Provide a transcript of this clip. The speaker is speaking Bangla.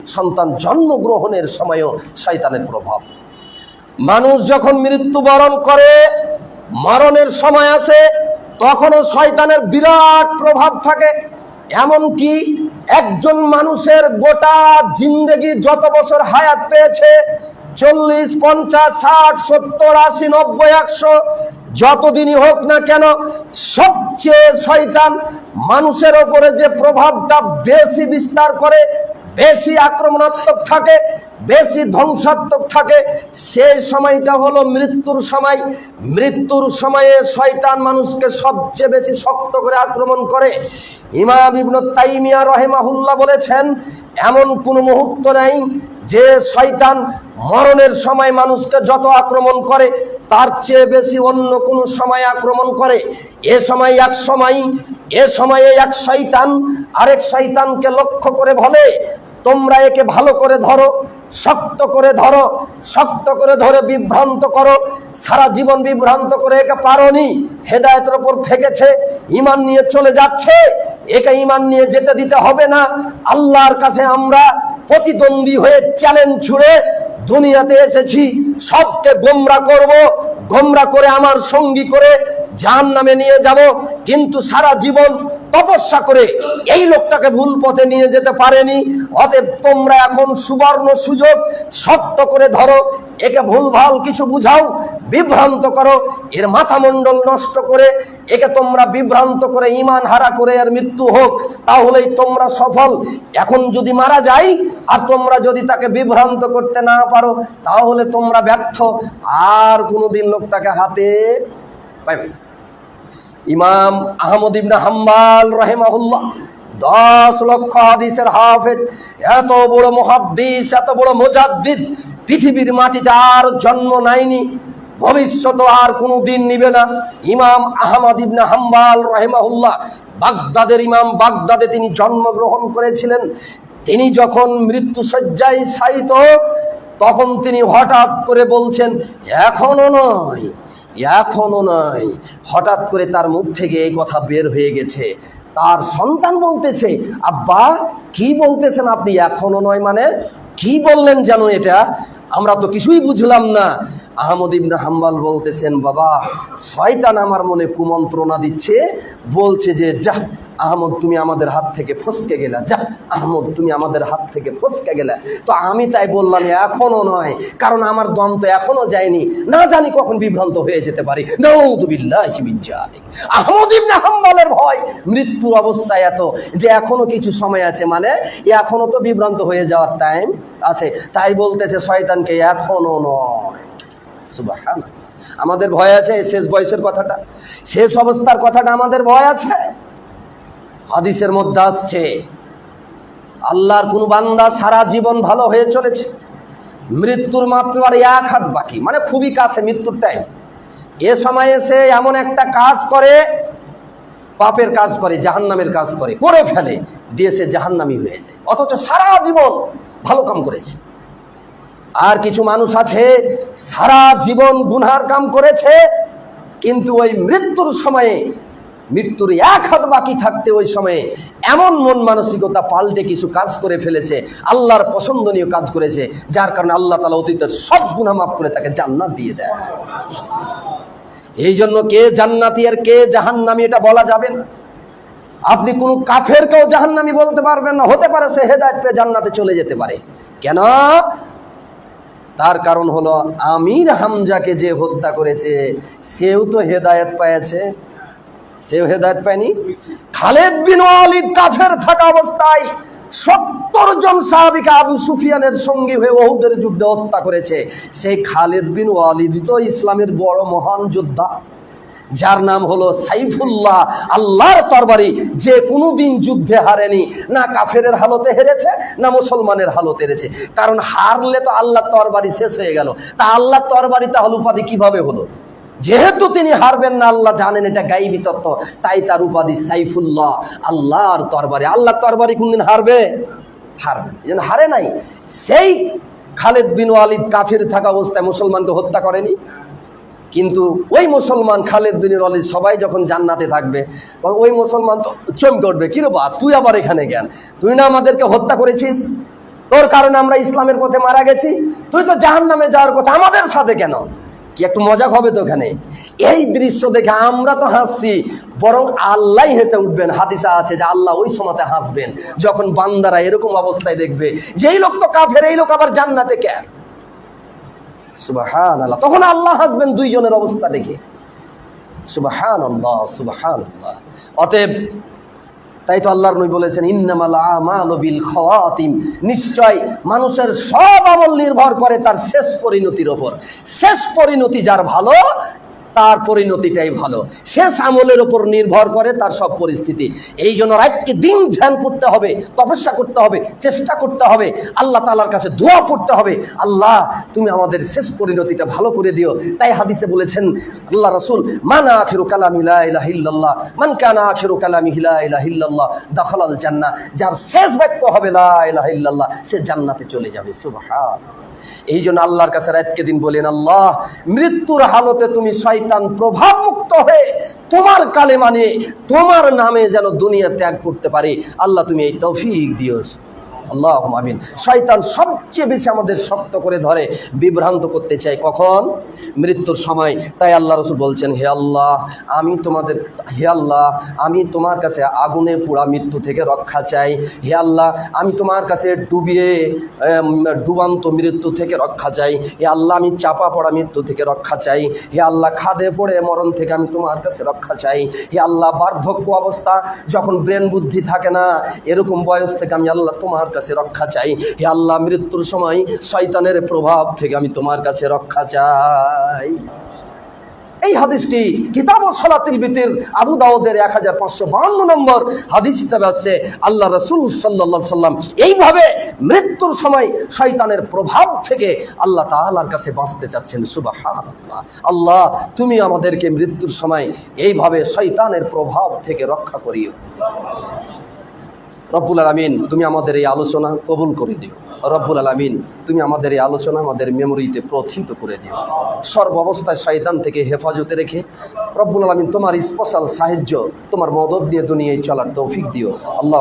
সন্তান জন্মগ্রহণের সময়ও শয়তানের প্রভাব। মানুষ যখন মৃত্যুবরণ করে, মরণের সময় আসে, তখনও শয়তানের বিরাট প্রভাব থাকে। এমনকি একজন মানুষের গোটা জিন্দেগি যত বছর হায়াত পেয়েছে, চল্লিশ, পঞ্চাশ, ষাট, সত্তর, আশি, নব্বই, একশো, যতদিনই হোক না কেন, সবচেয়ে শয়তান মানুষের ওপরে যে প্রভাবটা বেশি বিস্তার করে বেশি আক্রমণাত্মক থাকে, বেশি ধ্বংসাত্মক থাকে। সেই সময়টা হলো মৃত্যুর সময়। মৃত্যুর সময়ে শয়তান মানুষকে সবচেয়ে বেশি শক্ত করে আক্রমণ করে। ইমাম ইবনু তাইমিয়া রহেমাহুল্লাহ বলেছেন, এমন কোনো মুহূর্ত নেই যে শয়তান মরণের সময় মানুষকে যত আক্রমণ করে, তার চেয়ে বেশি অন্য কোনো সময় আক্রমণ করে। এ সময় এক সময়, এ সময়ে এক শয়তান, আরেক শয়তানকে লক্ষ্য করে বলে তোমরা একে ভালো করে ধরো, শক্ত করে ধরো, শক্ত করে ধরে বিভ্রান্ত করো। সারা জীবন বিভ্রান্ত করে একে পারনি, হেদায়তের ওপর থেকেছে ইমান নিয়ে চলে যাচ্ছে। একে ইমান নিয়ে যেতে দিতে হবে না। আল্লাহর কাছে আমরা প্রতিদ্বন্দ্বী হয়ে চ্যালেঞ্জ ছুড়ে দুনিয়াতে এসেছি। সবকে গোমরা করব, গোমরা করে আমার সঙ্গী করে জাহান নামে নিয়ে যাব। কিন্তু সারা জীবন তপস্যা করে এই লোকটাকে ভুল পথে নিয়ে যেতে পারেনি। অতএব তোমরা এখন সুবর্ণ সুযোগ শক্ত করে ধরো, একে ভুলভাল কিছু বুঝাও, বিভ্রান্ত করো, এর মাথামণ্ডল নষ্ট করে, একে তোমরা বিভ্রান্ত করে ইমান হারা করে এর মৃত্যু হোক, তাহলেই তোমরা সফল। এখন যদি মারা যাই, আর তোমরা যদি তাকে বিভ্রান্ত করতে না পারো, তাহলে তোমরা ব্যর্থ। আর কোনোদিন লোকটাকে হাতে পাইবে না। ইমাম আহমদ ইবনে হাম্বাল রহেমাহুল্লাহ, দশ লক্ষ হাদিসের হাফেজ, এত বড় মহাদ্দিস, এত বড় মোজাদ্দিদ, পৃথিবীর মাটিতে আর জন্ম নাইনি ভবিষ্যৎ আর কোনো দিন নিবে না। ইমাম আহমদ ইবনে হাম্বাল রহেমাহুল্লাহ, বাগদাদের ইমাম বাগদাদে তিনি জন্মগ্রহণ করেছিলেন। তিনি যখন মৃত্যু শয্যায় শায়িত, তখন তিনি হঠাৎ করে বলছেন, এখনও নয় এখনও নয়। হঠাৎ করে তার মুখ থেকে এই কথা বের হয়ে গেছে। তার সন্তান বলতেছে, আব্বা, কি বলতেছেন আপনি? এখনও নয় মানে? কি বললেন যেন এটা? আমরা তো কিছুই বুঝলাম না। আহমদ ইবনে হাম্বাল বলতেছেন, বাবা, শয়তান আমার মনে কুমন্ত্রণা দিচ্ছে, বলছে যে যা আহমদ, তুমি আমাদের হাত থেকে ফসকে গেলা যা আহমদ, তুমি আমাদের হাত থেকে ফসকে গেলা। তো আমি তাই বললাম, এখনও নয়, কারণ আমার দম তো এখনও যায়নি। না জানি কখন বিভ্রান্ত হয়ে যেতে পারি। আহমদ ইবনা হাম্বালের ভয় মৃত্যু অবস্থায় এত যে, এখনও কিছু সময় আছে মানে এখনও তো বিভ্রান্ত হয়ে যাওয়ার টাইম আছে। তাই বলতেছে, শয়তানকে এখনও নয়। সুবাহান আমাদের ভয় আছে শেষ বয়সের কথাটা। শেষ অবস্থার কথাটা আমাদের ভয় আছে। হাদিসের মধ্যে আসছে, আল্লাহর কোন বান্দা সারা জীবন ভালো হয়ে চলেছে। মৃত্যুর মাত্র আর এক হাত বাকি মানে খুবই কাছে মৃত্যুর টাইম এ সময় এসে এমন একটা কাজ করে, পাপের কাজ করে, জাহান্নামের কাজ করে করে ফেলে, দিয়ে সে জাহান্নামি হয়ে যায়। অথচ সারা জীবন ভালো কাম করেছে। আর কিছু মানুষ আছে, সারা জীবন গুনহার কাম করেছে, কিন্তু ওই মৃত্যুর সময়ে, মৃত্যুর এক হাত বাকি থাকতে ওই সময়ে এমন মন মানসিকতা পাল্টে কিছু কাজ করে ফেলেছে, আল্লাহর পছন্দনীয় কাজ করেছে, যার কারণে আল্লাহ তালা অতীতের সব গুণা মাফ করে তাকে জান্নাত দিয়ে দেয়। এই জন্য কে জান্নাতি আর কে জাহান্নামি এটা বলা যাবে না। আপনি কোনো কাফের কেউ জাহান্নামি বলতে পারবেন না, হতে পারে সে হেদায়ত পেয়ে জান্নাতে চলে যেতে পারে। কেন? তার কারণ হলো আমির হামজাকে যে হত্যা করেছে, সেও তো হেদায়ত পেয়েছে সেও হেদায়ত পায়নি। খালেদ বিন ওয়ালিদ কাফের থাকা অবস্থায় সত্তর জন সাহাবিকে আবু সুফিয়ানের সঙ্গী হয়ে ওহুদের যুদ্ধে হত্যা করেছে। সেই খালেদ বিন ওয়ালিদ তো ইসলামের বড় মহান যোদ্ধা। যার নাম হলো সাইফুল্লাহ। আল্লাহর তরবারি যে কোনোদিন যুদ্ধে হারেনি, না কাফের হালতে হেরেছে, না মুসলমানের হালতে হেরেছে। কারণ হারলে তো আল্লাহ তরবারি শেষ হয়ে গেল। তা আল্লাহ তরবারি তাহলে উপাধি কীভাবে হলো? যেহেতু তিনি হারবেন না, আল্লাহ জানেন এটা গাইবি তত্ত্ব। তাই তার উপাধি সাইফুল্লাহ, আল্লাহর তরবারি। আল্লাহ তরবারি কোনদিন হারবে? হারবে এই হারে নাই। সেই খালেদ বিন ওয়ালিদ কাফির থাকা অবস্থায় মুসলমানকে হত্যা করেনি। কিন্তু ওই মুসলমান খালেদ বিন ওয়ালিদ সবাই যখন জান্নাতে থাকবে তখন ওই মুসলমান তো চমকে উঠবে কিরে বা তুই আবার এখানে জ্ঞান তুই না আমাদেরকে হত্যা করেছিস? তোর কারণে আমরা ইসলামের পথে মারা গেছি? তুই তো জাহান নামে যাওয়ার কথা, আমাদের সাথে কেন? কি একটু মজা হবে তো ওখানে? এই দৃশ্য দেখে আমরা তো হাসছি, বরং আল্লাহ হেসে উঠবেন, হাদিসা আছে যে আল্লাহ ওই সময়তে হাসবেন, যখন বান্দারা এরকম অবস্থায় দেখবে যে, এই লোক তো কাফের, এই লোক আবার জান্নাতে কে সুবাহান আল্লাহ তখন আল্লাহ হাসবেন দুইজনের অবস্থা দেখে। সুবাহান আল্লাহ সুবাহান আল্লাহ অতএব, তাই তো আল্লাহর নই বলেছেন, ইন্নামাল নিশ্চয় মানুষের সব আমল নির্ভর করে তার শেষ পরিণতির ওপর। শেষ পরিণতি যার ভালো তার পরিণতিটাই ভালো। শেষ আমলের ওপর নির্ভর করে তার সব পরিস্থিতি। এই জন্য রাতকে দিন ধ্যান করতে হবে, তপস্যা করতে হবে, চেষ্টা করতে হবে, আল্লাহ তালার কাছে দোয়া পড়তে হবে, আল্লাহ তুমি আমাদের শেষ পরিণতিটা ভালো করে দিও। তাই হাদিসে বলেছেন, আল্লাহ রসুল, মান আখিরু কালাম লা মান কানা আখিরু কালামি লা ইলাহা ইল্লাল্লাহ, দাখালাল জান্নাহ। যার শেষ বাক্য হবে লা ইলাহা সে জান্নাতে চলে যাবে। সুবহান। এই জন্য আল্লাহর কাছে রাতকে দিন বলেন, আল্লাহ, মৃত্যুর হালতে তুমি শয়তান প্রভাব মুক্ত হয়ে তোমার কালে মানে তোমার নামে যেন দুনিয়া ত্যাগ করতে পারে। আল্লাহ, তুমি এই তৌফিক দিও আল্লাহ আমিন। শয়তান সবচেয়ে বেশি আমাদের শক্ত করে ধরে, বিভ্রান্ত করতে চাই কখন? মৃত্যুর সময়। তাই আল্লাহ রসুল বলছেন, হে আল্লাহ, আমি তোমাদের, হে আল্লাহ, আমি তোমার কাছে আগুনে পোড়া মৃত্যু থেকে রক্ষা চাই। হে আল্লাহ, আমি তোমার কাছে ডুবিয়ে ডুবান্ত মৃত্যু থেকে রক্ষা চাই। হে আল্লাহ, আমি চাপা পড়া মৃত্যু থেকে রক্ষা চাই। হে আল্লাহ, খাদে পড়ে মরণ থেকে আমি তোমার কাছে রক্ষা চাই। হে আল্লাহ, বার্ধক্য অবস্থা যখন ব্রেন বুদ্ধি থাকে না, এরকম বয়স থেকে আমি আল্লাহ তোমার কাছে রক্ষা চাই। হে আল্লাহ, মৃত্যুর সময় শয়তানের প্রভাব থেকে আমি তোমার কাছে রক্ষা চাই। এই হাদিসটি কিতাব ও সলাতিল বিতির আবু দাউদের এক হাজার পাঁচশো বাহান্ন নম্বর হাদিস হিসাবে আছে, আল্লাহ রসুল সাল্লা সাল্লাম এইভাবে মৃত্যুর সময় শয়তানের প্রভাব থেকে আল্লাহ তাআলার কাছে বাঁচতে চাচ্ছেন। সুবাহ আল্লাহ আল্লাহ, তুমি আমাদেরকে মৃত্যুর সময় এইভাবে শয়তানের প্রভাব থেকে রক্ষা করিও। রব্বুল আলমিন, তুমি আমাদের এই আলোচনা কবুল করে দিও। রব্বুল আলমিন, তুমি আমাদের এই আলোচনা আমাদের মেমোরিতে প্রথিত করে দিও। সর্ব অবস্থায় শয়তান থেকে হেফাজতে রেখে রব্বুল আলমিন তোমার স্পেশাল সাহায্য, তোমার মদত দিয়ে দুনিয়ায় চলার তৌফিক দিও। আল্লাহ